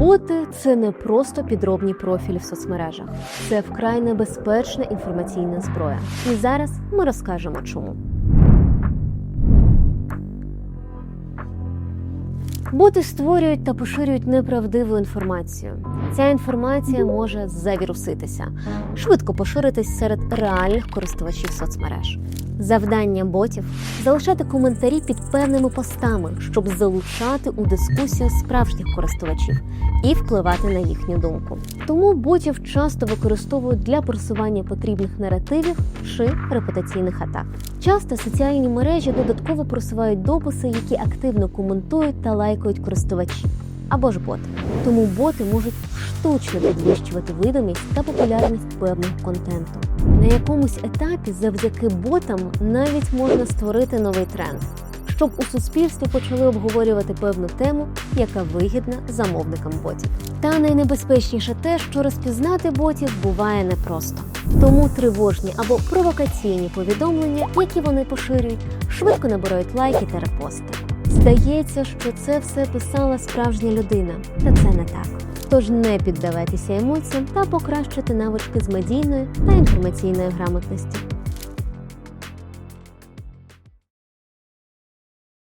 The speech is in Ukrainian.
Боти це не просто підробні профілі в соцмережах, це вкрай небезпечна інформаційна зброя. І зараз ми розкажемо чому. Боти створюють та поширюють неправдиву інформацію. Ця інформація може завіруситися, швидко поширитись серед реальних користувачів соцмереж. Завдання ботів залишати коментарі під певними постами, щоб залучати у дискусію справжніх користувачів і впливати на їхню думку. Тому ботів часто використовують для просування потрібних наративів чи репутаційних атак. Часто соціальні мережі додатково просувають дописи, які активно коментують та лайкають користувачі або ж боти. Тому боти можуть штучно підвищувати видимість та популярність певного контенту. На якомусь етапі завдяки ботам навіть можна створити новий тренд, щоб у суспільстві почали обговорювати певну тему, яка вигідна замовникам ботів. Та найнебезпечніше те, що розпізнати ботів буває непросто. Тому тривожні або провокаційні повідомлення, які вони поширюють, швидко набирають лайки та репости. Здається, що це все писала справжня людина, та це не так. Тож не піддавайтеся емоціям та покращуйте навички з медійної та інформаційної грамотності.